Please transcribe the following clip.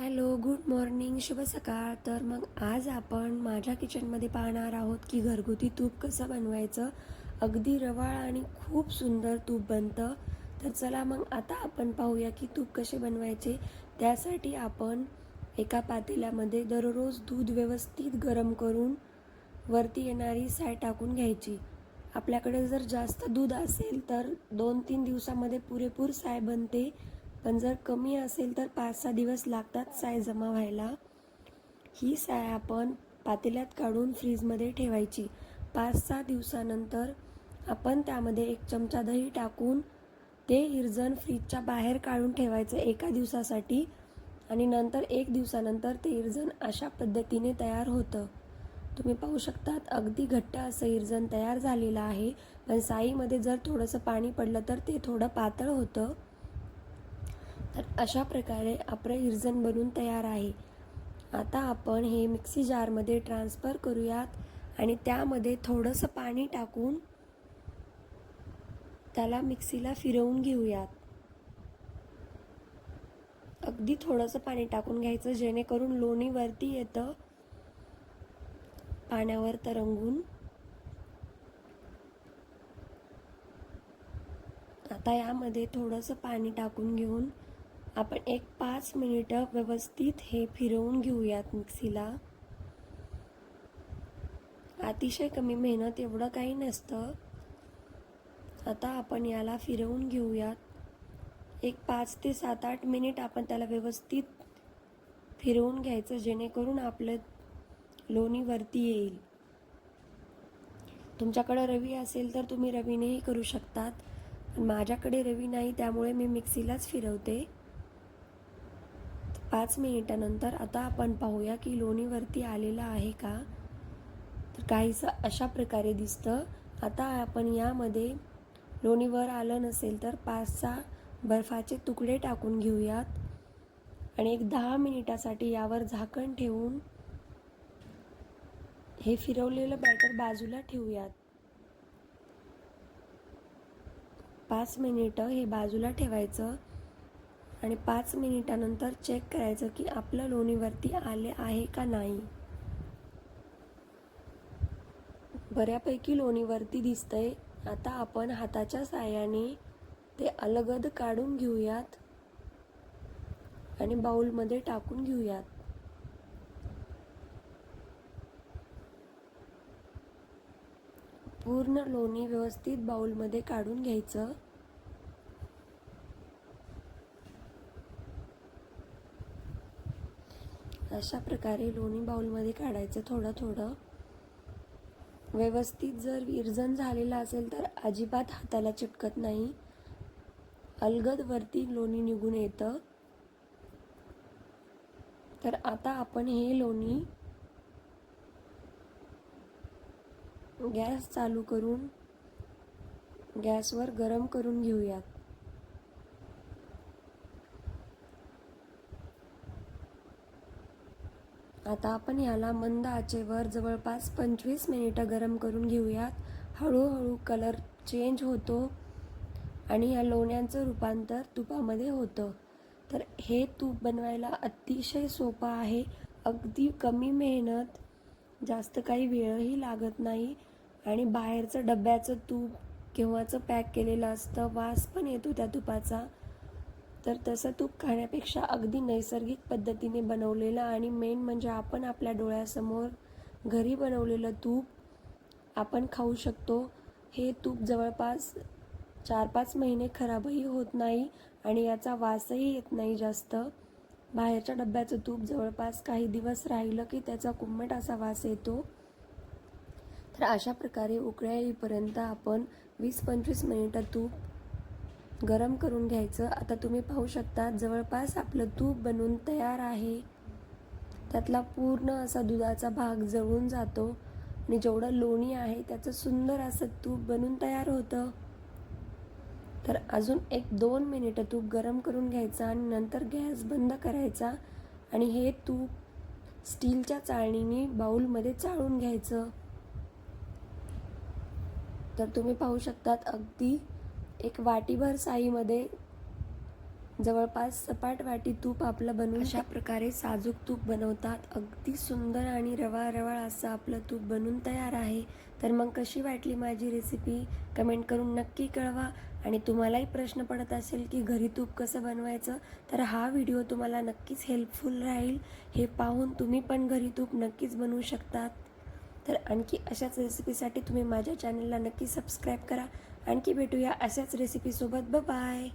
Hello good morning शुभ सकाळ. तर मग आज आपण माझ्या किचनमध्ये पाहणार आहोत की घरगुती तूप कसं बनवायचं. अगदी रवाळ आणि खूप सुंदर तूप बनतं. तर चला मग आता आपण पाहूया की तूप कसे बनवायचे. त्यासाठी आपण एका पातेल्यामध्ये दररोज दूध व्यवस्थित गरम करून वरती येणारी साय टाकून घ्यायची. आपल्याकडे जर जास्त दूध असेल तर दोन तीन दिवसामध्ये पुरेपूर साय बनते. पण जर कमी असेल तर पाच सहा दिवस लागतात साय जमा व्हायला. ही साय आपण पातेल्यात काढून फ्रीजमध्ये ठेवायची. पाच सहा दिवसानंतर आपण त्यामध्ये एक चमचा दही टाकून ते इरजण फ्रीजच्या बाहेर काढून ठेवायचं एका दिवसासाठी आणि नंतर एक दिवसानंतर ते इरजण अशा पद्धतीने तयार होतं. तुम्ही पाहू शकतात अगदी घट्ट असं इरजण तयार झालेलं आहे. पण साईमध्ये जर थोडंसं पाणी पडलं तर ते थोडं पातळ होतं. तर अशा प्रकारे आपलं इरजण बनून तयार आहे. आता आपण हे मिक्सी जारमध्ये ट्रान्सफर करूयात आणि त्यामध्ये थोडंसं पाणी टाकून त्याला मिक्सीला फिरवून घेऊयात. अगदी थोडंसं पाणी टाकून घ्यायचं जेणेकरून लोणीवरती येतं पाण्यावर तरंगून. आता यामध्ये थोडंसं पाणी टाकून घेऊन आपण एक पाच मिनिटं व्यवस्थित हे फिरवून घेऊयात मिक्सीला. अतिशय कमी मेहनत एवढं काही नसतं. आता आपण याला फिरवून घेऊयात. एक पाच ते सात आठ मिनिट आपण त्याला व्यवस्थित फिरवून घ्यायचं जेणेकरून आपलं लोणी वरती येईल. तुमच्याकडं रवी असेल तर तुम्ही रवीनेही करू शकतात. पण माझ्याकडे रवी नाही त्यामुळे मी मिक्सीलाच फिरवते. पाच मिनिटानंतर आता आपण पाहूया की लोणीवरती आलेलं आहे का? तर काहीसं अशा प्रकारे दिसतं. आता आपण यामध्ये लोणीवर आलं नसेल तर पाच सहा बर्फाचे तुकडे टाकून घेऊयात. आणि एक दहा मिनिटासाठी यावर झाकण ठेवून हे फिरवलेलं बॅटर बाजूला ठेवूयात. पाच मिनिटं हे बाजूला ठेवायचं. आणि पाच मिनिटानंतर चेक करायचं की आपलं लोणीवरती आले आहे का नाही. बऱ्यापैकी लोणीवरती दिसतंय. आता आपण हाताच्या साह्याने ते अलगद काढून घेऊयात आणि बाउलमध्ये टाकून घेऊयात. पूर्ण लोणी व्यवस्थित बाउलमध्ये काढून घ्यायचं. अशा प्रकारे लोणी बाउलमध्ये काढायचं थोडं थोडं. व्यवस्थित जर विरजन झालेलं असेल तर अजिबात हाताला चिटकत नाही. अलगद वरती लोणी निघून येतं. तर आता आपण हे लोणी गॅस चालू करून गॅसवर गरम करून घेऊयात. आता आपण याला मंद आचेवर जवळपास पंचवीस मिनिटं गरम करून घेऊयात. हळूहळू कलर चेंज होतो आणि या लोण्यांचं रूपांतर तुपामध्ये होतं. तर हे तूप बनवायला अतिशय सोपं आहे. अगदी कमी मेहनत जास्त काही वेळही लागत नाही आणि बाहेरचं डब्याचं तूप केव्हाचं पॅक केलेलं असतं वास पण येतो त्या तुपाचा. तर तसं तूप खाण्यापेक्षा अगदी नैसर्गिक पद्धतीने बनवलेलं आणि मेन म्हणजे आपण आपल्या डोळ्यासमोर घरी बनवलेलं तूप आपण खाऊ शकतो. हे तूप जवळपास चार पाच महिने खराबही होत नाही आणि याचा वासही येत नाही जास्त. बाहेरच्या डब्याचं तूप जवळपास काही दिवस राहिलं की त्याचा कुंभट असा वास येतो. तर अशा प्रकारे उकळ्या येईपर्यंत आपण वीस पंचवीस मिनिटं तूप गरम करून घ्यायचं. आता तुम्ही पाहू शकता जवळपास आपलं तूप बनवून तयार आहे. त्यातला पूर्ण असा दुधाचा भाग जळून जातो आणि जेवढं लोणी आहे त्याचं सुंदर असं तूप बनून तयार होतं. तर अजून एक दोन मिनिटं तूप गरम करून घ्यायचं आणि नंतर गॅस बंद करायचा आणि हे तूप स्टीलच्या चाळणीने बाऊलमध्ये चाळून घ्यायचं. तर तुम्ही पाहू शकतात अगदी एक वाटीभर साईमध्ये जवळपास सपाट वाटी तूप आपलं बनवून अशा प्रकारे साजूक तूप बनवतात. अगदी सुंदर आणि रवाळ रवाळ असं आपलं तूप बनून तयार आहे. तर मग कशी वाटली माझी रेसिपी कमेंट करून नक्की कळवा. आणि तुम्हालाही प्रश्न पडत असेल की घरी तूप कसं बनवायचं तर हा व्हिडिओ तुम्हाला नक्कीच हेल्पफुल राहील. हे पाहून तुम्ही पण घरी तूप नक्कीच बनवू शकतात. तर आणखी अशाच रेसिपीसाठी तुम्ही माझ्या चॅनलला नक्की सबस्क्राईब करा. आणखी भेटूया अशाच रेसिपीसोबत ब बाय